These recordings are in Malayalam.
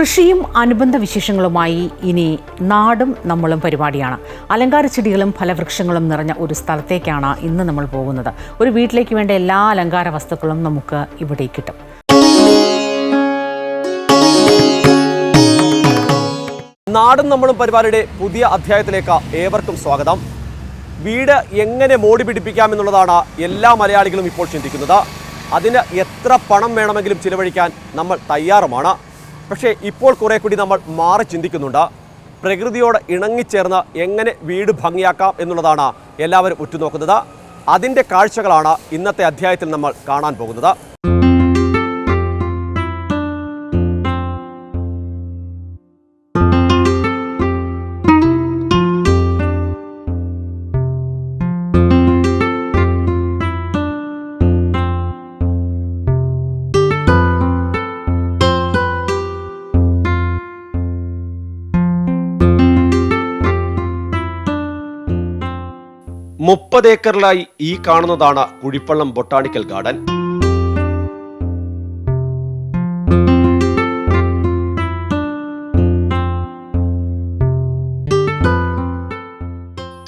കൃഷിയും അനുബന്ധ വിശേഷങ്ങളുമായി ഇനി നാടും നമ്മളും പരിപാടിയാണ്. അലങ്കാര ചെടികളും ഫലവൃക്ഷങ്ങളും നിറഞ്ഞ ഒരു സ്ഥലത്തേക്കാണ് ഇന്ന് നമ്മൾ പോകുന്നത്. ഒരു വീട്ടിലേക്ക് വേണ്ട എല്ലാ അലങ്കാര വസ്തുക്കളും നമുക്ക് ഇവിടെ കിട്ടും. നാടും നമ്മളും പരിപാടിയുടെ പുതിയ അധ്യായത്തിലേക്ക് ഏവർക്കും സ്വാഗതം. വീട് എങ്ങനെ മോടി പിടിപ്പിക്കാം എന്നുള്ളതാണ് എല്ലാ മലയാളികളും ഇപ്പോൾ ചിന്തിക്കുന്നത്. അതിന് എത്ര പണം വേണമെങ്കിലും ചിലവഴിക്കാൻ നമ്മൾ തയ്യാറുമാണ്. പക്ഷേ ഇപ്പോൾ കുറേ കൂടി നമ്മൾ മാറി ചിന്തിക്കുന്നുണ്ട്. പ്രകൃതിയോട് ഇണങ്ങിച്ചേർന്ന് എങ്ങനെ വീട് ഭംഗിയാക്കാം എന്നുള്ളതാണ് എല്ലാവരും ഉറ്റുനോക്കുന്നത്. അതിന്റെ കാഴ്ചകളാണ് ഇന്നത്തെ അധ്യായത്തിൽ നമ്മൾ കാണാൻ പോകുന്നത്. മുപ്പത് ഏക്കറിലായി ഈ കാണുന്നതാണ് കുഴിപ്പള്ളം ബൊട്ടാണിക്കൽ ഗാർഡൻ.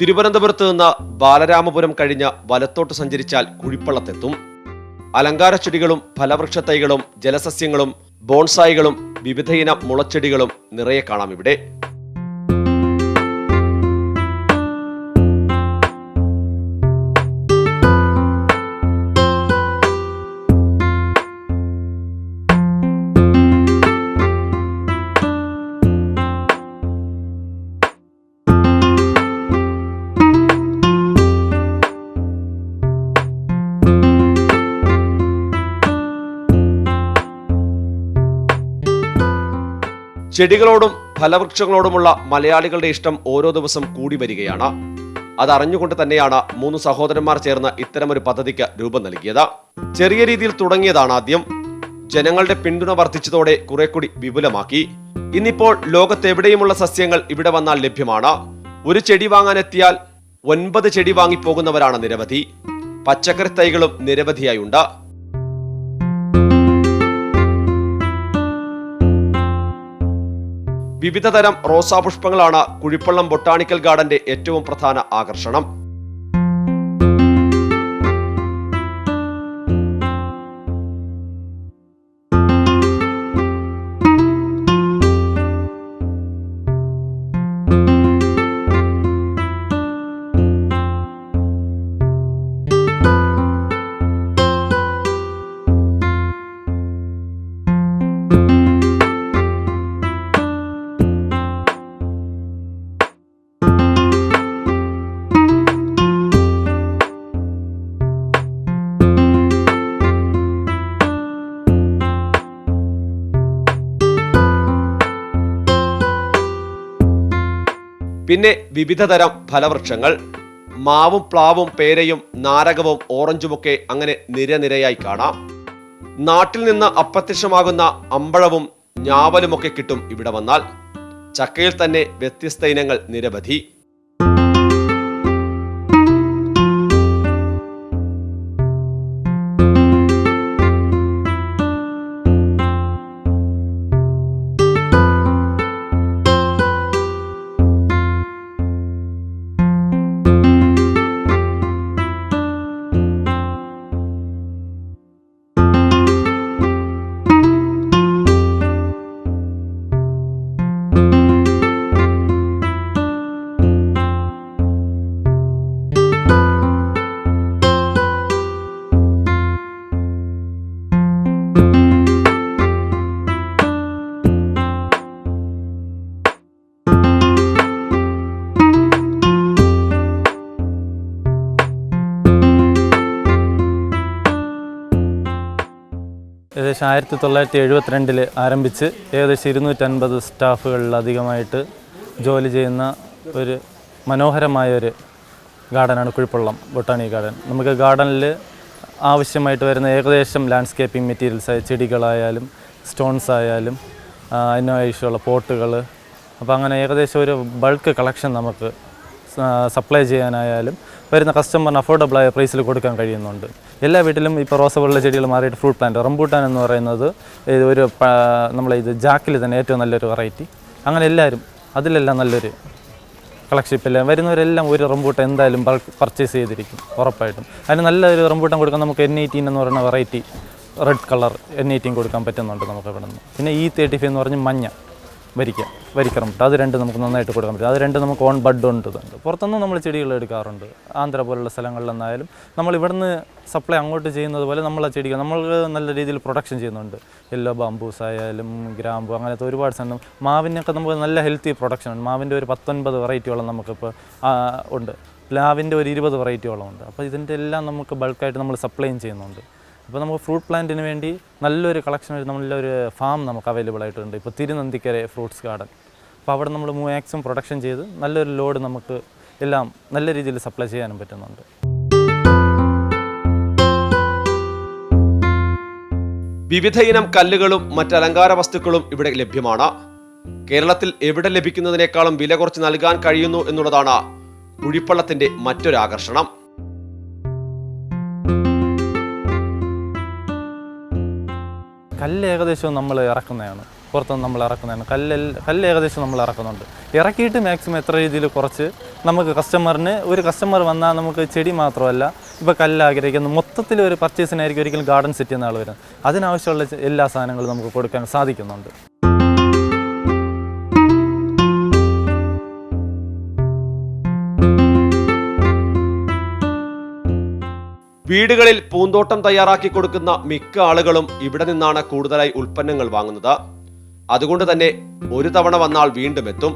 തിരുവനന്തപുരത്ത് നിന്ന് ബാലരാമപുരം കഴിഞ്ഞ് വലത്തോട്ട് സഞ്ചരിച്ചാൽ കുഴിപ്പള്ളത്തെത്തും. അലങ്കാര ചെടികളും ഫലവൃക്ഷ തൈകളും ജലസസ്യങ്ങളും ബോൺസായികളും വിവിധയിനം മുളച്ചെടികളും നിറയെ കാണാം ഇവിടെ. ചെടികളോടും ഫലവൃക്ഷങ്ങളോടുമുള്ള മലയാളികളുടെ ഇഷ്ടം ഓരോ ദിവസം കൂടി വരികയാണ്. അതറിഞ്ഞുകൊണ്ട് തന്നെയാണ് മൂന്ന് സഹോദരന്മാർ ചേർന്ന് ഇത്തരമൊരു പദ്ധതിക്ക് രൂപം നൽകിയത്. ചെറിയ രീതിയിൽ തുടങ്ങിയതാണ് ആദ്യം. ജനങ്ങളുടെ പിന്തുണ വർദ്ധിച്ചതോടെ കുറെ കൂടി വിപുലമാക്കി. ഇന്നിപ്പോൾ ലോകത്തെവിടെയുമുള്ള സസ്യങ്ങൾ ഇവിടെ വന്നാൽ ലഭ്യമാണ്. ഒരു ചെടി വാങ്ങാനെത്തിയാൽ ഒൻപത് ചെടി വാങ്ങിപ്പോകുന്നവരാണ് നിരവധി. പച്ചക്കറി തൈകളും നിരവധിയായുണ്ട്. വിവിധ തരം റോസാപുഷ്പങ്ങളാണ് കുഴിപ്പള്ളം ബൊട്ടാണിക്കൽ ഗാർഡന്റെ ഏറ്റവും പ്രധാന ആകർഷണം. പിന്നെ വിവിധ തരം ഫലവൃക്ഷങ്ങൾ. മാവും പ്ലാവും പേരയും നാരകവും ഓറഞ്ചുമൊക്കെ അങ്ങനെ നിരനിരയായി കാണാം. നാട്ടിൽ നിന്ന് അപ്രത്യക്ഷമാകുന്ന അമ്പഴവും ഞാവലുമൊക്കെ കിട്ടും ഇവിടെ വന്നാൽ. ചക്കയിൽ തന്നെ വ്യത്യസ്ത ഇനങ്ങൾ നിരവധി. ഏകദേശം ആയിരത്തി തൊള്ളായിരത്തി എഴുപത്തിരണ്ടിൽ ആരംഭിച്ച് ഏകദേശം ഇരുന്നൂറ്റൻപത് സ്റ്റാഫുകളിലധികമായിട്ട് ജോലി ചെയ്യുന്ന ഒരു മനോഹരമായ ഒരു ഗാർഡനാണ് കുഴിപ്പള്ളം ബൊട്ടാണി ഗാർഡൻ. നമുക്ക് ഗാർഡനിൽ ആവശ്യമായിട്ട് വരുന്ന ഏകദേശം ലാൻഡ്സ്കേപ്പിംഗ് മെറ്റീരിയൽസ് ചെടികളായാലും സ്റ്റോൺസ് ആയാലും അതിനാവശ്യമുള്ള പോട്ടുകൾ അപ്പോൾ അങ്ങനെ ഏകദേശം ഒരു ബൾക്ക് കളക്ഷൻ നമുക്ക് സപ്ലൈ ചെയ്യാനായാലും വരുന്ന കസ്റ്റമറിന് അഫോർഡബിളായ പ്രൈസിൽ കൊടുക്കാൻ കഴിയുന്നുണ്ട്. എല്ലാ വീട്ടിലും ഇപ്പോൾ റോസ ചെടികൾ മാറിയിട്ട് ഫ്രൂട്ട് പ്ലാന്റ് റംബൂട്ടാൻ എന്ന് പറയുന്നത് ഇത് ഒരു നമ്മളെ ഇത് ജാക്കിൽ തന്നെ ഏറ്റവും നല്ലൊരു വെറൈറ്റി. അങ്ങനെ എല്ലാവരും അതിലെല്ലാം നല്ലൊരു കളക്ഷിപ്പില്ല വരുന്നവരെല്ലാം ഒരു റംബൂട്ടൻ എന്തായാലും പർച്ചേസ് ചെയ്തിരിക്കും ഉറപ്പായിട്ടും. അതിന് നല്ലൊരു റംബൂട്ടൻ കൊടുക്കാൻ നമുക്ക് എൻ എയ്റ്റീൻ എന്ന് പറയുന്ന variety red colour N eighteen കൊടുക്കാൻ പറ്റുന്നുണ്ട് നമുക്ക് ഇവിടെ നിന്ന് പിന്നെ ഇ തേർട്ടി ഫൈവ് എന്ന് പറഞ്ഞ് മഞ്ഞ. വരിക്ക. വരിക്കറം അത് രണ്ട് നമുക്ക് നന്നായിട്ട് കൊടുക്കാൻ പറ്റും. അത് രണ്ട് നമുക്ക് ഓൺ ബഡ് ഉണ്ട് ഇതുണ്ട് പുറത്തുനിന്ന് നമ്മൾ ചെടികൾ എടുക്കാറുണ്ട്. ആന്ധ്ര പോലുള്ള സ്ഥലങ്ങളിലെന്നായാലും നമ്മൾ ഇവിടുന്ന് സപ്ലൈ അങ്ങോട്ട് ചെയ്യുന്നത് പോലെ നമ്മൾ ആ ചെടികൾ നമ്മൾ നല്ല രീതിയിൽ പ്രൊഡക്ഷൻ ചെയ്യുന്നുണ്ട്. യെല്ലോ ബാംബൂസ് ആയാലും ഗ്രാമ്പു അങ്ങനത്തെ ഒരുപാട് സാധനം. മാവിനൊക്കെ നമുക്ക് നല്ല ഹെൽത്തി പ്രൊഡക്ഷൻ ഉണ്ട്. മാവിന്റെ ഒരു പത്തൊൻപത് വെറൈറ്റിയോളം നമുക്കിപ്പോൾ ഉണ്ട്. പ്ലാവിന്റെ ഒരു ഇരുപത് വെറൈറ്റിയോളം ഉണ്ട്. അപ്പോൾ ഇതിന്റെ എല്ലാം നമുക്ക് ബൾക്കായിട്ട് നമ്മൾ സപ്ലൈയും ചെയ്യുന്നുണ്ട്. അപ്പോൾ നമുക്ക് ഫ്രൂട്ട് പ്ലാന്റിന് വേണ്ടി നല്ലൊരു കളക്ഷൻ നല്ലൊരു ഫാം നമുക്ക് അവൈലബിൾ ആയിട്ടുണ്ട്. ഇപ്പോൾ തിരുനന്ദിക്കര ഫ്രൂട്ട്സ് ഗാർഡൻ. അപ്പോൾ അവിടെ നമ്മൾ മാക്സിമം പ്രൊഡക്ഷൻ ചെയ്ത് നല്ലൊരു ലോഡ് നമുക്ക് എല്ലാം നല്ല രീതിയിൽ സപ്ലൈ ചെയ്യാനും പറ്റുന്നുണ്ട്. വിവിധ ഇനം കല്ലുകളും മറ്റ് അലങ്കാര വസ്തുക്കളും ഇവിടെ ലഭ്യമാണ്. കേരളത്തിൽ എവിടെ ലഭിക്കുന്നതിനേക്കാളും വില കുറച്ച് നൽകാൻ കഴിയുന്നു എന്നുള്ളതാണ് കുഴിപ്പള്ളത്തിന്റെ മറ്റൊരു ആകർഷണം. കല്ല് ഏകദേശം നമ്മൾ ഇറക്കുന്നതാണ്. പുറത്തുനിന്ന് നമ്മൾ ഇറക്കുന്നതാണ്. കല്ല് കല്ല് ഏകദേശം നമ്മൾ ഇറക്കുന്നുണ്ട്. ഇറക്കിയിട്ട് മാക്സിമം എത്ര രീതിയിൽ കുറച്ച് നമുക്ക് കസ്റ്റമറിന് ഒരു കസ്റ്റമർ വന്നാൽ നമുക്ക് ചെടി മാത്രമല്ല ഇപ്പോൾ കല്ല് ആഗ്രഹിക്കുന്നു മൊത്തത്തിൽ ഒരു പർച്ചേസിനായിരിക്കും ഒരിക്കലും ഗാർഡൻ സെറ്റ് ചെയ്യുന്ന ആൾ വരുന്നത്. അതിനാവശ്യമുള്ള എല്ലാ സാധനങ്ങളും നമുക്ക് കൊടുക്കാൻ സാധിക്കുന്നുണ്ട്. വീടുകളിൽ പൂന്തോട്ടം തയ്യാറാക്കി കൊടുക്കുന്ന മിക്ക ആളുകളും ഇവിടെ നിന്നാണ് കൂടുതലായി ഉൽപ്പന്നങ്ങൾ വാങ്ങുന്നത്. അതുകൊണ്ട് തന്നെ ഒരു തവണ വന്നാൽ വീണ്ടും എത്തും.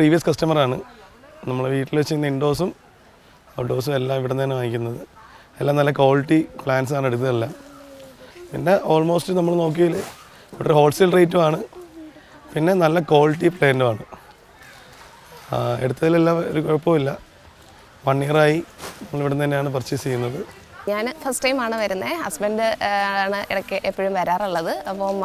പ്രീവിയസ് കസ്റ്റമറാണ് നമ്മൾ വീട്ടിൽ വെച്ചിരുന്ന ഇൻഡോസും ഔട്ട്ഡോസും എല്ലാം ഇവിടെ നിന്ന് തന്നെ വാങ്ങിക്കുന്നത്. എല്ലാം നല്ല ക്വാളിറ്റി പ്ലാൻസ് ആണ് എടുത്തതെല്ലാം. പിന്നെ ഓൾമോസ്റ്റ് നമ്മൾ നോക്കിയാൽ ഇവിടെ ഹോൾസെയിൽ റേറ്റുമാണ് പിന്നെ നല്ല ക്വാളിറ്റി പ്ലാന്റുമാണ് എടുത്തതിലെല്ലാം ഒരു കുഴപ്പമില്ല. വൺ ഇയറായി നമ്മൾ ഇവിടെ നിന്ന് തന്നെയാണ് പർച്ചേസ് ചെയ്യുന്നത്. ഞാൻ ഫസ്റ്റ് ടൈമാണ് വരുന്നത് ഹസ്ബൻഡ് ആണ് ഇടയ്ക്ക് എപ്പോഴും വരാറുള്ളത്. അപ്പം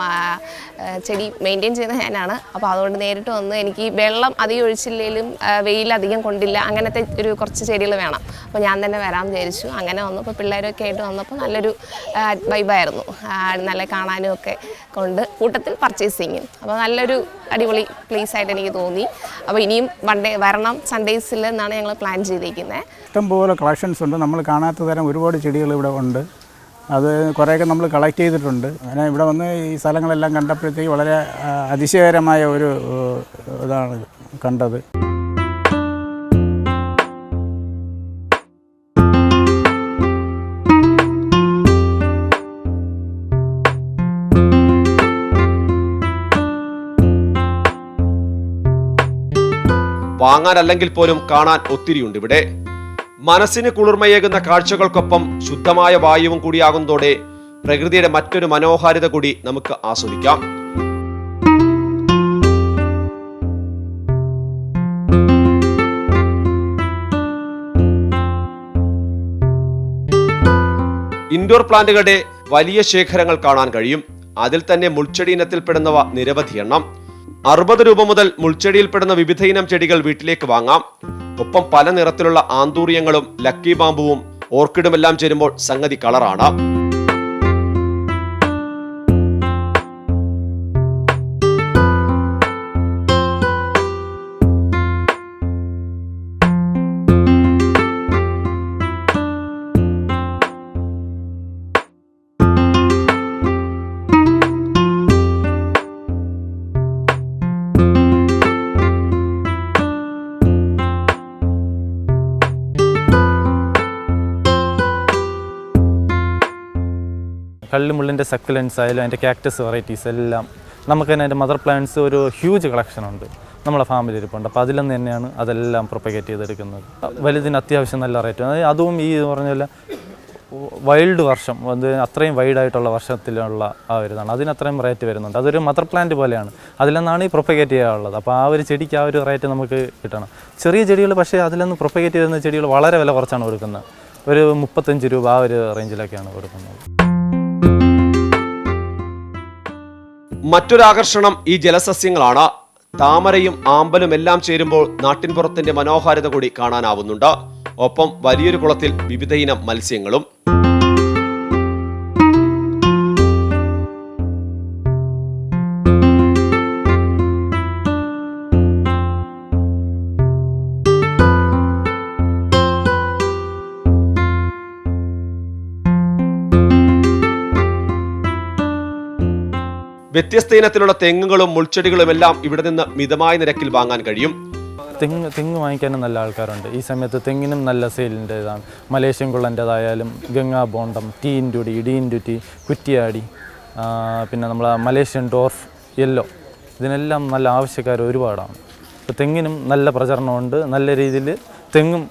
ചെടി മെയിന്റെയിൻ ചെയ്യുന്ന ഞാനാണ്. അപ്പോൾ അതുകൊണ്ട് നേരിട്ട് വന്ന് എനിക്ക് വെള്ളം അധികം ഒഴിച്ചില്ലെങ്കിലും വെയിൽ അധികം കൊണ്ടില്ല അങ്ങനത്തെ ഒരു കുറച്ച് ചെടികൾ വേണം. അപ്പോൾ ഞാൻ തന്നെ വരാമെന്ന് വിചാരിച്ചു. അങ്ങനെ വന്നു. അപ്പോൾ പിള്ളേരൊക്കെ ആയിട്ട് വന്നപ്പോൾ നല്ലൊരു വൈബായിരുന്നു നല്ല കാണാനും ഒക്കെ കൊണ്ട് കൂട്ടത്തിൽ പർച്ചേസിങ്ങും അപ്പോൾ നല്ലൊരു അടിപൊളി പ്ലേസ് ആയിട്ട് എനിക്ക് തോന്നി. അപ്പോൾ ഇനിയും വൺഡേ വരണം. സൺഡേസിൽ എന്നാണ് ഞങ്ങൾ പ്ലാൻ ചെയ്തിരിക്കുന്നത് ഇഷ്ടംപോലെ കളക്ഷൻസ് ഉണ്ട്. നമ്മൾ കാണാത്ത തരം ഒരുപാട് ചെടികൾ ഇവിടെ ഉണ്ട്. അത് കുറേയൊക്കെ നമ്മൾ കളക്ട് ചെയ്തിട്ടുണ്ട്. അങ്ങനെ ഇവിടെ വന്ന് ഈ സ്ഥലങ്ങളെല്ലാം കണ്ടപ്പോഴത്തേക്ക് വളരെ അതിശയകരമായ ഒരു ഇതാണ് കണ്ടത്. വാങ്ങാനല്ലെങ്കിൽ പോലും കാണാൻ ഒത്തിരിയുണ്ട് ഇവിടെ. മനസ്സിന് കുളിർമയേകുന്ന കാഴ്ചകൾക്കൊപ്പം ശുദ്ധമായ വായുവും കൂടിയാകുന്നതോടെ പ്രകൃതിയുടെ മറ്റൊരു മനോഹാരിത കൂടി നമുക്ക് ആസ്വദിക്കാം. ഇൻഡോർ പ്ലാന്റുകളുടെ വലിയ ശേഖരങ്ങൾ കാണാൻ കഴിയും. അതിൽ തന്നെ മുൾച്ചെടി ഇനത്തിൽപ്പെടുന്നവ നിരവധി എണ്ണം. അറുപത് രൂപ മുതൽ മുൾച്ചെടിയിൽപ്പെടുന്ന വിവിധ ഇനം ചെടികൾ വീട്ടിലേക്ക് വാങ്ങാം. ഒപ്പം പല നിറത്തിലുള്ള ആന്തൂറിയങ്ങളും ലക്കി ബാമ്പുവും ഓർക്കിഡുമെല്ലാം ചേരുമ്പോൾ സംഗതി കളറാണ്. കള്ളിമുള്ളിന്റെ സക്കുലൻസ് ആയാലും അതിന്റെ കാക്ടസ് വെറൈറ്റീസ് എല്ലാം നമുക്ക് തന്നെ അതിന്റെ മദർ പ്ലാന്റ്സ് ഒരു ഹ്യൂജ് കളക്ഷനുണ്ട് നമ്മളെ ഫാമിലി ഇരിപ്പുണ്ട്. അപ്പോൾ അതിൽ തന്നെയാണ് അതെല്ലാം പ്രൊപ്പഗേറ്റ് ചെയ്തെടുക്കുന്നത്. വലുതിന് അത്യാവശ്യം നല്ല റേറ്റ് അതും ഈ പറഞ്ഞ പോലെ വൈൽഡ് വർഷം അത് അത്രയും വൈഡായിട്ടുള്ള വർഷത്തിലുള്ള ആ ഒരു ഇതാണ്. അതിന് അത്രയും റേറ്റ് വരുന്നുണ്ട്. അതൊരു മദർ പ്ലാന്റ് പോലെയാണ്. അതിലെന്നാണ് ഈ പ്രൊപ്പഗേറ്റ് ചെയ്യാനുള്ളത് അപ്പോൾ ആ ഒരു ചെടിക്ക് ആ ഒരു റേറ്റ് നമുക്ക് കിട്ടണം. ചെറിയ ചെടികൾ പക്ഷേ അതിലൊന്ന് പ്രൊപ്പഗേറ്റ് ചെയ്യുന്ന ചെടികൾ വളരെ വില കുറച്ചാണ് കൊടുക്കുന്നത്. ഒരു മുപ്പത്തഞ്ച് രൂപ ആ ഒരു റേഞ്ചിലൊക്കെയാണ് കൊടുക്കുന്നത്. മറ്റൊരാകർഷണം ഈ ജലസസ്യങ്ങളാണ്. താമരയും ആമ്പലും എല്ലാം ചേരുമ്പോൾ നാട്ടിൻപുറത്തിന്റെ മനോഹാരിത കൂടി കാണാനാവുന്നുണ്ട്. ഒപ്പം വലിയൊരു കുളത്തിൽ വിവിധയിനം മത്സ്യങ്ങളും. വ്യത്യസ്ത ഇനത്തിലുള്ള തെങ്ങുകളും മുൾച്ചെടികളും എല്ലാം ഇവിടെ നിന്ന് മിതമായ നിരക്കിൽ വാങ്ങാൻ കഴിയും. തെങ്ങ് തെങ്ങ് വാങ്ങിക്കാനും നല്ല ആൾക്കാരുണ്ട്. ഈ സമയത്ത് തെങ്ങിനും നല്ല സെയിലിന്റെ ഇതാണ് Malaysian കുള്ളന്റെതായാലും Ganga Bondam T into D D Kuttiadi പിന്നെ നമ്മളെ മലേഷ്യൻ ഡോർഫ് യെല്ലോ. ഇതിനെല്ലാം നല്ല ആവശ്യക്കാർ ഒരുപാടാണ്. ഇപ്പോൾ തെങ്ങിനും നല്ല പ്രചരണമുണ്ട്. നല്ല രീതിയിൽ തെങ്ങും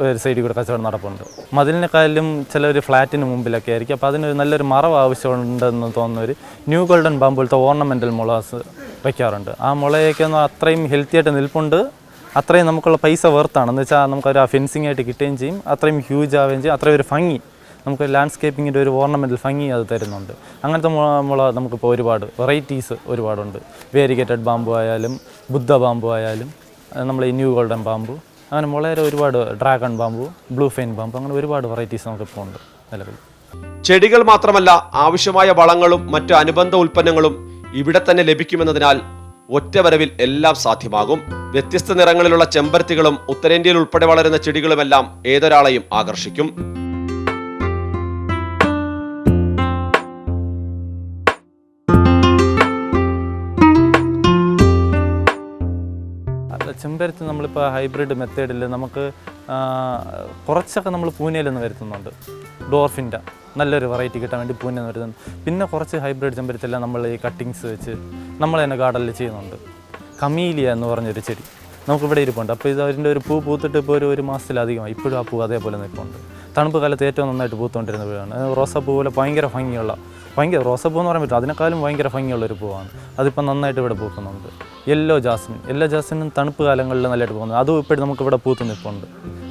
ഒരു സൈഡിൽ കൂടെ കച്ചവടം നടപ്പുണ്ട്. മതിലിനെക്കാളും ചില ഒരു ഫ്ലാറ്റിന് മുമ്പിലൊക്കെ ആയിരിക്കും. അപ്പോൾ അതിനൊരു നല്ലൊരു മറവ് ആവശ്യമുണ്ടെന്ന് തോന്നുന്ന ഒരു ന്യൂ ഗോൾഡൻ ബാമ്പുലത്തെ ഓർണമെന്റൽ മുളാസ് വയ്ക്കാറുണ്ട് ആ മുളയൊക്കെ ഒന്ന് അത്രയും ഹെൽത്തി ആയിട്ട് നിൽപ്പുണ്ട്. അത്രയും നമുക്കുള്ള പൈസ വെർത്താണ് എന്ന് വെച്ചാൽ നമുക്കൊരു ഫെൻസിങ് ആയിട്ട് കിട്ടുകയും ചെയ്യും. അത്രയും ഹ്യൂജ് ആവുകയും ചെയ്യും. അത്രയും ഒരു ഭംഗി നമുക്ക് ലാൻഡ്സ്കേപ്പിങ്ങിന്റെ ഒരു ഓർണമെന്റൽ ഭംഗി അത് തരുന്നുണ്ട്. അങ്ങനത്തെ മുള മുള നമുക്കിപ്പോൾ ഒരുപാട് വെറൈറ്റീസ് ഒരുപാടുണ്ട്. വേരിഗേറ്റഡ് ബാമ്പു ആയാലും ബുദ്ധ ബാമ്പു ആയാലും നമ്മൾ ഈ ന്യൂ ഗോൾഡൻ ബാമ്പു അങ്ങനെ വളരെ ഒരുപാട് dragon bamboo blue fine bamboo അങ്ങനെ ഒരുപാട് വെറൈറ്റീസ് നമുക്കിപ്പോൾ ഉണ്ട് നിലവിൽ. ചെടികൾ മാത്രമല്ല ആവശ്യമായ വളങ്ങളും മറ്റു അനുബന്ധ ഉൽപ്പന്നങ്ങളും ഇവിടെ തന്നെ ലഭിക്കുമെന്നതിനാൽ ഒറ്റവരവിൽ എല്ലാം സാധ്യമാകും. വ്യത്യസ്ത നിറങ്ങളിലുള്ള ചെമ്പരത്തികളും ഉത്തരേന്ത്യയിൽ ഉൾപ്പെടെ വളരുന്ന ചെടികളുമെല്ലാം ഏതൊരാളെയും ആകർഷിക്കും. ചെമ്പരത്തി നമ്മളിപ്പോൾ ഹൈബ്രിഡ് മെത്തേഡിൽ നമുക്ക് കുറച്ചൊക്കെ നമ്മൾ പൂനെയിൽ നിന്ന് വരുത്തുന്നുണ്ട്. ഡോർഫിന്റെ നല്ലൊരു വെറൈറ്റി കിട്ടാൻ വേണ്ടി പൂനെ നിന്ന് വരുത്തുന്നു പിന്നെ കുറച്ച് ഹൈബ്രിഡ് ചെമ്പരത്തിയെല്ലാം നമ്മൾ ഈ കട്ടിങ്സ് വെച്ച് നമ്മൾ തന്നെ ഗാർഡനിൽ ചെയ്യുന്നുണ്ട്. കമീലിയ എന്ന് പറഞ്ഞൊരു ചെടി. നമുക്കിവിടെ ഇരിപ്പുണ്ട്. അപ്പോൾ ഇത് അതിന്റെ ഒരു പൂ പൂത്തിട്ട് ഇപ്പോൾ ഒരു ഒരു മാസത്തിലധികമായി ഇപ്പോഴും ആ പൂ അതേപോലെ നിൽപ്പുണ്ട്. തണുപ്പ് കാലത്ത് ഏറ്റവും നന്നായിട്ട് പൂത്തുകൊണ്ടിരുന്ന പൂവാണ്. റോസാപ്പൂ പോലെ ഭയങ്കര ഭംഗിയുള്ള ഭയങ്കര റോസപ്പൂ എന്ന് പറയാൻ പറ്റും അതിനേക്കാളും ഭയങ്കര ഭംഗിയുള്ളൊരു പൂവാണ്. അതിപ്പോൾ നന്നായിട്ട് ഇവിടെ പൂക്കുന്നുണ്ട്. യെല്ലോ ജാസ്മിൻ യെല്ലോ ജാസ്മിനും തണുപ്പ് കാലങ്ങളിൽ നല്ലതായിട്ട് പോകുന്നത് അതും ഇപ്പോഴും നമുക്കിവിടെ പൂത്ത് നിൽപ്പുണ്ട്.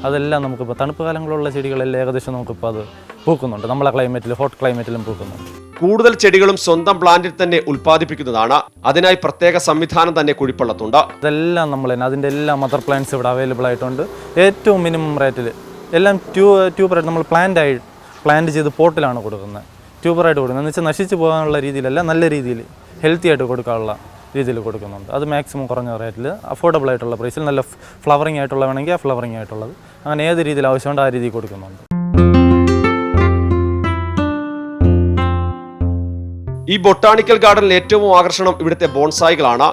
അതെല്ലാം നമുക്കിപ്പോൾ തണുപ്പ് കാലങ്ങളുള്ള ചെടികളെല്ലാം ഏകദേശം നമുക്കിപ്പോൾ അത് പൂക്കുന്നുണ്ട്. നമ്മളെ ക്ലൈമറ്റിൽ ഹോട്ട് ക്ലൈമറ്റിലും പൂക്കുന്നുണ്ട്. കൂടുതൽ ചെടികളും സ്വന്തം പ്ലാന്റിൽ തന്നെ ഉൽപ്പാദിപ്പിക്കുന്നതാണ്. അതിനായി പ്രത്യേക സംവിധാനം തന്നെ കുഴിപ്പള്ളത്തുണ്ട്. അതെല്ലാം നമ്മൾ തന്നെ അതിന്റെ എല്ലാ മദർ പ്ലാന്റ്സ് ഇവിടെ അവൈലബിൾ ആയിട്ടുണ്ട്. ഏറ്റവും മിനിമം റേറ്റിൽ എല്ലാം ട്യൂ ട്യൂബറായിട്ട് നമ്മൾ പ്ലാന്റ് ആയി പ്ലാന്റ് ചെയ്ത് പോട്ടിലാണ് കൊടുക്കുന്നത്. ട്യൂബറായിട്ട് കൊടുക്കുന്നത്. എന്ന് വെച്ചാൽ നശിച്ചു പോകാനുള്ള രീതിയിലല്ല നല്ല രീതിയിൽ ഹെൽത്തി ആയിട്ട് കൊടുക്കാനുള്ള രീതിയിൽ കൊടുക്കുന്നുണ്ട്. അത് മാക്സിമം കുറഞ്ഞ റേറ്റിൽ അഫോർഡബിൾ ആയിട്ടുള്ള പ്രൈസിൽ നല്ല ഫ്ലവറിംഗ് ആയിട്ടുള്ള വേണമെങ്കിൽ ആ ഫ്ലവറിംഗ് ആയിട്ടുള്ളത്. അങ്ങനെ ഏത് രീതിയിൽ ആവശ്യമുണ്ട് ആ രീതിയിൽ കൊടുക്കുന്നുണ്ട്. ഈ ബൊട്ടാണിക്കൽ ഗാർഡനിൽ ഏറ്റവും ആകർഷണം ഇവിടുത്തെ ബോൺസായികളാണ്.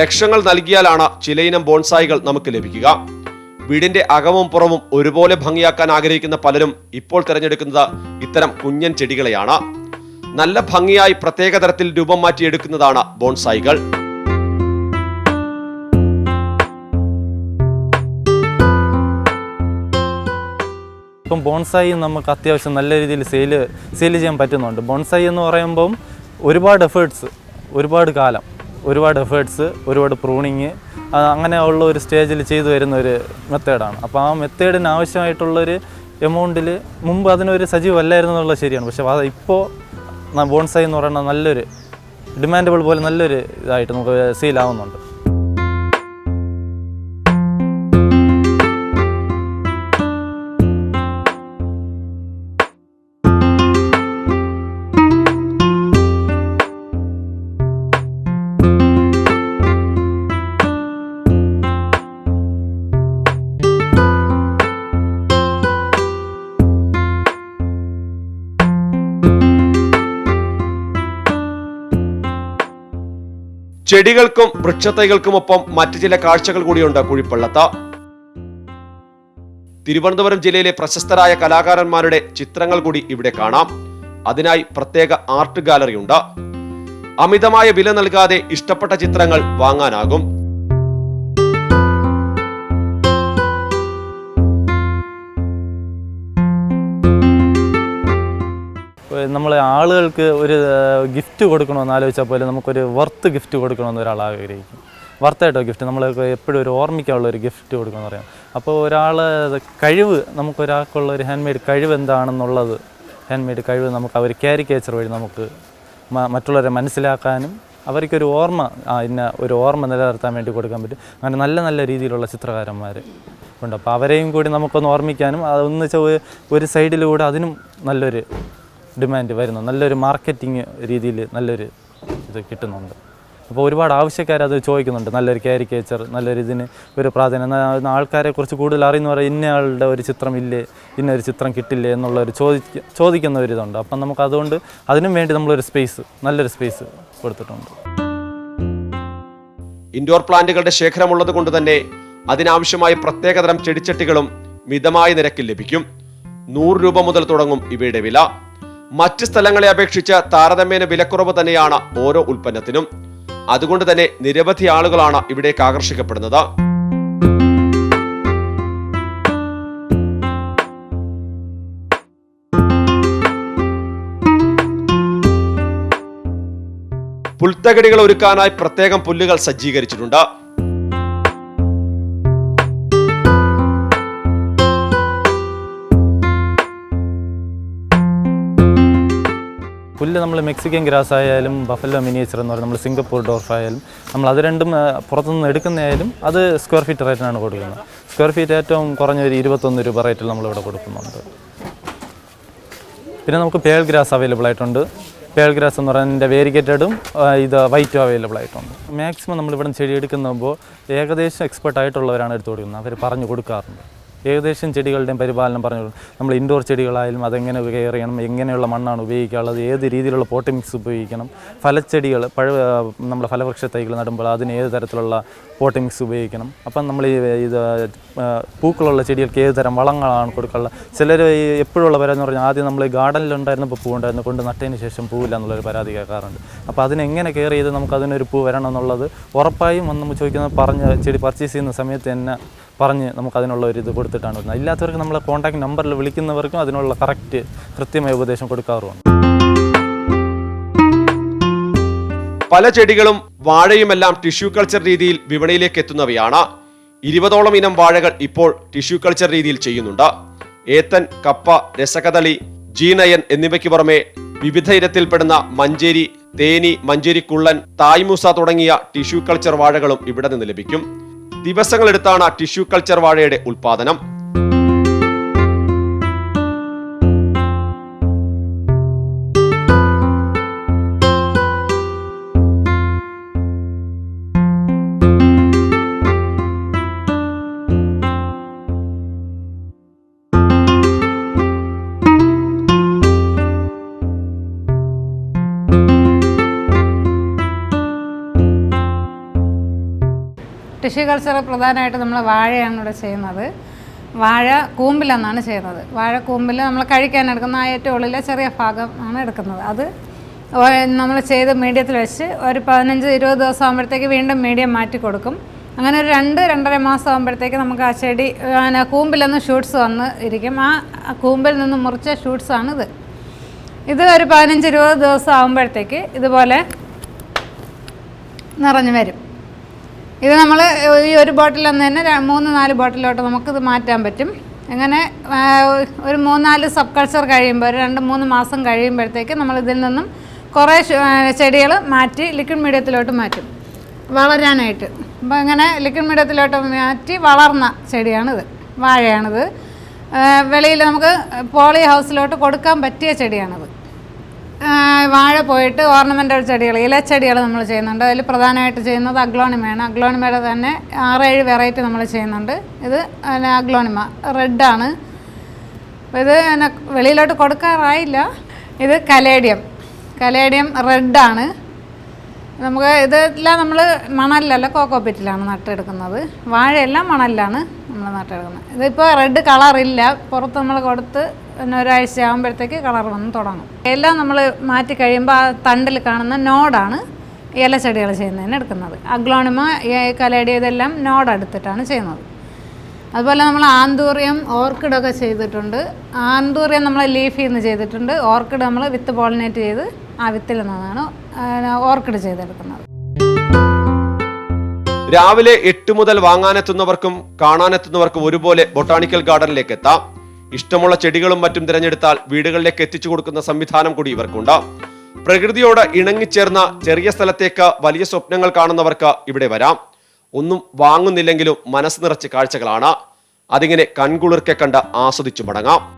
ലക്ഷങ്ങൾ നൽകിയാലാണ് ചിലയിനം ബോൺസായികൾ നമുക്ക് ലഭിക്കുക. വീടിന്റെ അകവും പുറവും ഒരുപോലെ ഭംഗിയാക്കാൻ ആഗ്രഹിക്കുന്ന പലരും ഇപ്പോൾ തിരഞ്ഞെടുക്കുന്നത് ഇത്തരം കുഞ്ഞൻ ചെടികളെയാണ്. നല്ല ഭംഗിയായി പ്രത്യേക തരത്തിൽ രൂപം മാറ്റിയെടുക്കുന്നതാണ് ബോൺസായികൾ. ഇപ്പം ബോൺസായി നമുക്ക് അത്യാവശ്യം നല്ല രീതിയിൽ സെയിൽ സെയിൽ ചെയ്യാൻ പറ്റുന്നുണ്ട്. ബോൺസായി എന്ന് പറയുമ്പം ഒരുപാട് എഫേർട്സ് ഒരുപാട് കാലം ഒരുപാട് എഫേർട്സ് ഒരുപാട് പ്രൂണിങ് അങ്ങനെ ഉള്ള ഒരു സ്റ്റേജിൽ ചെയ്തു വരുന്ന ഒരു മെത്തേഡാണ്. അപ്പോൾ ആ മെത്തേഡിന് ആവശ്യമായിട്ടുള്ളൊരു എമൗണ്ടിൽ മുമ്പ് അതിനൊരു സജീവമല്ലായിരുന്നു എന്നുള്ളത് ശരിയാണ്. പക്ഷേ ഇപ്പോൾ ബോൺസായി എന്ന് പറയുന്ന നല്ലൊരു ഡിമാൻഡബിൾ പോലെ നല്ലൊരു ഇതായിട്ട് നമുക്ക് സെയിലാവുന്നുണ്ട് ചെടികൾക്കും വൃക്ഷത്തൈകൾക്കുമൊപ്പം മറ്റു ചില കാഴ്ചകൾ കൂടിയുണ്ട് കുഴിപ്പള്ളത്ത്. തിരുവനന്തപുരം ജില്ലയിലെ പ്രശസ്തരായ കലാകാരന്മാരുടെ ചിത്രങ്ങൾ കൂടി ഇവിടെ കാണാം. അതിനായി പ്രത്യേക ആർട്ട് ഗാലറി ഉണ്ട് അമിതമായ വില നൽകാതെ ഇഷ്ടപ്പെട്ട ചിത്രങ്ങൾ വാങ്ങാനാകും. നമ്മൾ ആളുകൾക്ക് ഒരു ഗിഫ്റ്റ് കൊടുക്കണമെന്ന് ആലോചിച്ചാൽ പോലെ നമുക്കൊരു വർത്ത് ഗിഫ്റ്റ് കൊടുക്കണമെന്ന് ഒരാൾ ആഗ്രഹിക്കും. വർത്തായിട്ടോ ഗിഫ്റ്റ് നമ്മൾ എപ്പോഴും ഒരു ഓർമ്മിക്കാനുള്ള ഒരു ഗിഫ്റ്റ് കൊടുക്കണമെന്ന് പറയാം. അപ്പോൾ ഒരാൾ കഴിവ് നമുക്കൊരാൾക്കുള്ള ഒരു ഹാൻഡ് മെയ്ഡ് കഴിവ് എന്താണെന്നുള്ളത് ഹാൻഡ് മെയ്ഡ് കഴിവ് നമുക്ക് അവർ കാരിക്കേച്ചർ വഴി നമുക്ക് മറ്റുള്ളവരെ മനസ്സിലാക്കാനും അവർക്കൊരു ഓർമ്മ ഇന്ന ഒരു ഓർമ്മ നിലനിർത്താൻ വേണ്ടി കൊടുക്കാൻ പറ്റും. അങ്ങനെ നല്ല നല്ല രീതിയിലുള്ള ചിത്രകാരന്മാർ ഉണ്ട്. അപ്പോൾ അവരെയും കൂടി നമുക്കൊന്ന് ഓർമ്മിക്കാനും അതൊന്ന് ഒരു സൈഡിലൂടെ അതിനും നല്ലൊരു ഡിമാൻഡ് വരുന്നു. നല്ലൊരു മാർക്കറ്റിംഗ് രീതിയിൽ നല്ലൊരു ഇത് കിട്ടുന്നുണ്ട്. അപ്പോൾ ഒരുപാട് ആവശ്യക്കാർ അത് ചോദിക്കുന്നുണ്ട്. നല്ലൊരു കാരിക്കേച്ചർ നല്ലൊരു ഇതിന് ഒരു പ്രാധാന്യം. ആൾക്കാരെ കുറിച്ച് കൂടുതൽ അറിയുന്ന പറയാം ഇന്നയാളുടെ ഒരു ചിത്രം ഇല്ലേ ഇന്ന ഒരു ചിത്രം കിട്ടില്ലേ എന്നുള്ള ഒരു ചോദിക്ക ചോദിക്കുന്ന ഒരു ഇതുണ്ട്. അപ്പം നമുക്ക് അതുകൊണ്ട് അതിനും വേണ്ടി നമ്മളൊരു സ്പേസ് നല്ലൊരു സ്പേസ് കൊടുത്തിട്ടുണ്ട്. ഇൻഡോർ പ്ലാന്റുകളുടെ ശേഖരമുള്ളത് കൊണ്ട് തന്നെ അതിനാവശ്യമായ പ്രത്യേകതരം ചെടിച്ചട്ടികളും മിതമായ നിരക്കിൽ ലഭിക്കും. നൂറ് രൂപ മുതൽ തുടങ്ങും ഇവയുടെ വില. മറ്റ് സ്ഥലങ്ങളെ അപേക്ഷിച്ച് താരതമ്യേന വിലക്കുറവ് തന്നെയാണ് ഓരോ ഉൽപ്പന്നത്തിനും. അതുകൊണ്ട് തന്നെ നിരവധി ആളുകളാണ് ഇവിടേക്ക് ആകർഷിക്കപ്പെടുന്നത്. പുൽത്തകടികൾ ഒരുക്കാനായി പ്രത്യേകം പുല്ലുകൾ സജ്ജീകരിച്ചിട്ടുണ്ട്. പുല്ല് നമ്മൾ മെക്സിക്കൻ ഗ്രാസ് ആയാലും ബഫല്ലോ മിനിയേച്ചർ എന്ന് പറയുന്നത് നമ്മൾ സിംഗപ്പൂർ ഡോർഫ് ആയാലും നമ്മൾ അത് രണ്ടും പുറത്തുനിന്ന് എടുക്കുന്നതായാലും അത് സ്ക്വയർ ഫീറ്റ് റേറ്റിനാണ് കൊടുക്കുന്നത്. സ്ക്വയർ ഫീറ്റ് ഏറ്റവും കുറഞ്ഞ ഒരു ഇരുപത്തൊന്ന് രൂപ റേറ്റിൽ നമ്മളിവിടെ കൊടുക്കുന്നുണ്ട്. പിന്നെ നമുക്ക് പേൾ ഗ്രാസ് അവൈലബിൾ ആയിട്ടുണ്ട്. പേൾ ഗ്രാസ് എന്ന് പറയുന്നതിന്റെ വേരിഗേറ്റഡും ഇത് വൈറ്റും അവൈലബിൾ ആയിട്ടുണ്ട്. മാക്സിമം നമ്മളിവിടെ ചെടി എടുക്കുമ്പോൾ ഏകദേശം എക്സ്പെർട്ട് ആയിട്ടുള്ളവരാണ് എടുത്തു കൊടുക്കുന്നത്. അവർ പറഞ്ഞു കൊടുക്കാറുണ്ട്. ഏകദേശം ചെടികളുടെയും പരിപാലനം പറഞ്ഞു നമ്മൾ ഇൻഡോർ ചെടികളായാലും അതെങ്ങനെ കെയർ ചെയ്യണം എങ്ങനെയുള്ള മണ്ണാണ് ഉപയോഗിക്കാനുള്ളത് ഏത് രീതിയിലുള്ള പോട്ടി മിക്സ് ഉപയോഗിക്കണം ഫലച്ചെടികൾ പഴ നമ്മുടെ ഫലവൃക്ഷ തൈകൾ നടുമ്പോൾ അതിന് ഏത് തരത്തിലുള്ള പോട്ടി മിക്സ് ഉപയോഗിക്കണം. അപ്പം നമ്മൾ ഈ ഇത് പൂക്കളുള്ള ചെടികൾക്ക് ഏത് തരം വളങ്ങളാണ് കൊടുക്കാനുള്ളത് ചിലർ എപ്പോഴുള്ള പരാതി എന്ന് പറഞ്ഞാൽ ആദ്യം നമ്മൾ ഗാർഡനിലുണ്ടായിരുന്നപ്പോൾ പൂ ഉണ്ടായിരുന്നു കൊണ്ട് നട്ടതിന് ശേഷം പൂവില്ല എന്നുള്ളൊരു പരാതി കേൾക്കാറുണ്ട്. അപ്പോൾ അതിനെങ്ങനെ കെയർ ചെയ്ത് നമുക്ക് അതിനൊരു പൂ വരണം എന്നുള്ളത് ഉറപ്പായും വന്ന് ചോദിക്കുന്നത് പറഞ്ഞ് ചെടി പർച്ചേസ് ചെയ്യുന്ന സമയത്ത് തന്നെ പറഞ്ഞ് നമുക്ക് അതിനുള്ള ഒരു ഇത് കൊടുത്തിട്ടാണ് വരുന്നത്. ഇല്ലാത്തവർക്ക് നമ്മളെ കോൺടാക്ട് നമ്പറിൽ വിളിക്കുന്നവർക്കും അതിനുള്ള കറക്റ്റ് കൃത്യമായ ഉപദേശം കൊടുക്കാറുണ്ട് പല ചെടികളും വാഴയുമെല്ലാം ടിഷ്യൂ കൾച്ചർ രീതിയിൽ വിപണിയിലേക്ക് എത്തുന്നവയാണ്. ഇരുപതോളം ഇനം വാഴകൾ ഇപ്പോൾ ടിഷ്യൂ കൾച്ചർ രീതിയിൽ ചെയ്യുന്നുണ്ട്. ഏത്തൻ കപ്പ രസകദളി ജീനയൻ എന്നിവയ്ക്ക് പുറമെ വിവിധ ഇനത്തിൽപ്പെടുന്ന മഞ്ചേരി തേനി മഞ്ചേരി കുള്ളൻ തായ്മൂസ തുടങ്ങിയ ടിഷ്യൂ കൾച്ചർ വാഴകളും ഇവിടെ നിന്ന് ലഭിക്കും. ദിവസങ്ങളെടുത്താണ് ടിഷ്യൂ കൾച്ചർ വാഴയുടെ ഉൽപാദനം. ടിഷ്യൂ കൾച്ചർ പ്രധാനമായിട്ട് നമ്മൾ വാഴയാണ് ഇവിടെ ചെയ്യുന്നത്. വാഴ കൂമ്പിലെന്നാണ് ചെയ്യുന്നത്. വാഴ കൂമ്പിൽ നമ്മൾ കഴിക്കാൻ എടുക്കുന്ന ആ ഏറ്റവും ഉള്ളിലെ ചെറിയ ഭാഗം ആണ് എടുക്കുന്നത്. അത് നമ്മൾ ചെയ്ത് മീഡിയത്തിൽ വെച്ച് ഒരു പതിനഞ്ച് ഇരുപത് ദിവസം ആകുമ്പോഴത്തേക്ക് വീണ്ടും മീഡിയം മാറ്റി കൊടുക്കും. അങ്ങനെ ഒരു രണ്ട് രണ്ടര മാസം ആകുമ്പോഴത്തേക്ക് നമുക്ക് ആ ചെടി പിന്നെ കൂമ്പിലൊന്ന് ഷൂട്ട്സ് വന്ന് ഇരിക്കും. ആ കൂമ്പിൽ നിന്ന് മുറിച്ച ഷൂട്ട്സാണ് ഇത് ഇത് ഒരു പതിനഞ്ച് ഇരുപത് ദിവസം ആകുമ്പോഴത്തേക്ക് ഇതുപോലെ നിറഞ്ഞു വരും. ഇത് നമ്മൾ ഈ ഒരു ബോട്ടിൽ നിന്ന് തന്നെ മൂന്ന് നാല് ബോട്ടിലോട്ട് നമുക്കിത് മാറ്റാൻ പറ്റും. അങ്ങനെ ഒരു മൂന്നാൽ സബ് കൾച്ചർ കഴിയുമ്പോൾ ഒരു രണ്ട് മൂന്ന് മാസം കഴിയുമ്പോഴത്തേക്ക് നമ്മൾ ഇതിൽ നിന്നും കുറേ ചെടികൾ മാറ്റി ലിക്വിഡ് മീഡിയത്തിലോട്ട് മാറ്റും. വളരാനായിട്ട്. അപ്പോൾ ഇങ്ങനെ ലിക്വിഡ് മീഡിയത്തിലോട്ട് മാറ്റി വളർന്ന ചെടിയാണിത്. വാഴയാണിത്. വെളിയിൽ നമുക്ക് പോളി ഹൗസിലോട്ട് കൊടുക്കാൻ പറ്റിയ ചെടിയാണിത്. വാഴ പോയിട്ട് ഓർണമെന്റൽ ചെടികൾ ഇലച്ചെടികൾ നമ്മൾ ചെയ്യുന്നുണ്ട്. അതിൽ പ്രധാനമായിട്ട് ചെയ്യുന്നത് അഗ്ലോണിമയാണ്. അഗ്ലോണിമയുടെ തന്നെ ആറേഴ് വെറൈറ്റി നമ്മൾ ചെയ്യുന്നുണ്ട്. ഇത് അഗ്ലോണിമ റെഡാണ് ഇത് പിന്നെ വെളിയിലോട്ട് കൊടുക്കാറായില്ല. ഇത് കലേഡിയം. കലേഡിയം റെഡാണ് നമുക്ക് ഇതെല്ലാം നമ്മൾ മണലിലല്ല കോക്കോ പിറ്റിലാണ് നട്ടെടുക്കുന്നത്. വാഴയെല്ലാം മണലിലാണ് നമ്മൾ നട്ടെടുക്കുന്നത്. ഇതിപ്പോൾ റെഡ് കളറില്ല പുറത്ത് നമ്മൾ കൊടുത്ത് പിന്നെ ഒരാഴ്ച ആകുമ്പോഴത്തേക്ക് കളർ വന്ന് തുടങ്ങും. എല്ലാം നമ്മൾ മാറ്റി കഴിയുമ്പോൾ ആ തണ്ടിൽ കാണുന്ന നോഡാണ് ഇലച്ചെടികൾ ചെയ്യുന്നതിന് എടുക്കുന്നത്. അഗ്ലോണിമ കലേഡി ഇതെല്ലാം നോഡ് ചെയ്യുന്നത്. അതുപോലെ നമ്മൾ ആന്തൂറിയം ഓർക്കിഡൊക്കെ ചെയ്തിട്ടുണ്ട്. ആന്തൂറിയം നമ്മൾ ലീഫിൽ നിന്ന് ചെയ്തിട്ടുണ്ട്. ഓർക്കിഡ് നമ്മൾ വിത്ത് പോളിനേറ്റ് ചെയ്ത് ആ വിത്തിൽ നിന്നാണ് ഓർക്കിഡ് ചെയ്തെടുക്കുന്നത്. രാവിലെ എട്ട് മുതൽ വാങ്ങാനെത്തുന്നവർക്കും കാണാനെത്തുന്നവർക്കും ഒരുപോലെ ബൊട്ടാണിക്കൽ ഗാർഡനിലേക്ക് എത്താം. ഇഷ്ടമുള്ള ചെടികളും മറ്റും തിരഞ്ഞെടുത്താൽ വീടുകളിലേക്ക് എത്തിച്ചു കൊടുക്കുന്ന സംവിധാനം കൂടി ഇവർക്കുണ്ട്. പ്രകൃതിയോട് ഇണങ്ങിച്ചേർന്ന ചെറിയ സ്ഥലത്തേക്ക് വലിയ സ്വപ്നങ്ങൾ കാണുന്നവർക്ക് ഇവിടെ വരാം. ഒന്നും വാങ്ങുന്നില്ലെങ്കിലും മനസ്സ് നിറച്ച് കാഴ്ചകളാണ്. അതിങ്ങനെ കൺകുളിർക്കെ കണ്ട് ആസ്വദിച്ചു മടങ്ങാം.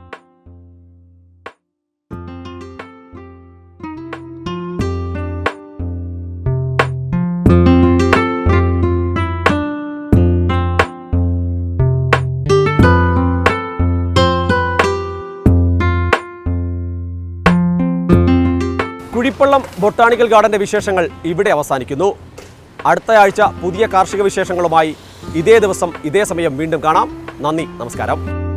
കുഴിപ്പള്ളം ബൊട്ടാണിക്കൽ ഗാർഡന്റെ വിശേഷങ്ങൾ ഇവിടെ അവസാനിക്കുന്നു. അടുത്ത ആഴ്ച പുതിയ കാർഷിക വിശേഷങ്ങളുമായി ഇതേ ദിവസം ഇതേ സമയം വീണ്ടും കാണാം. നന്ദി നമസ്കാരം.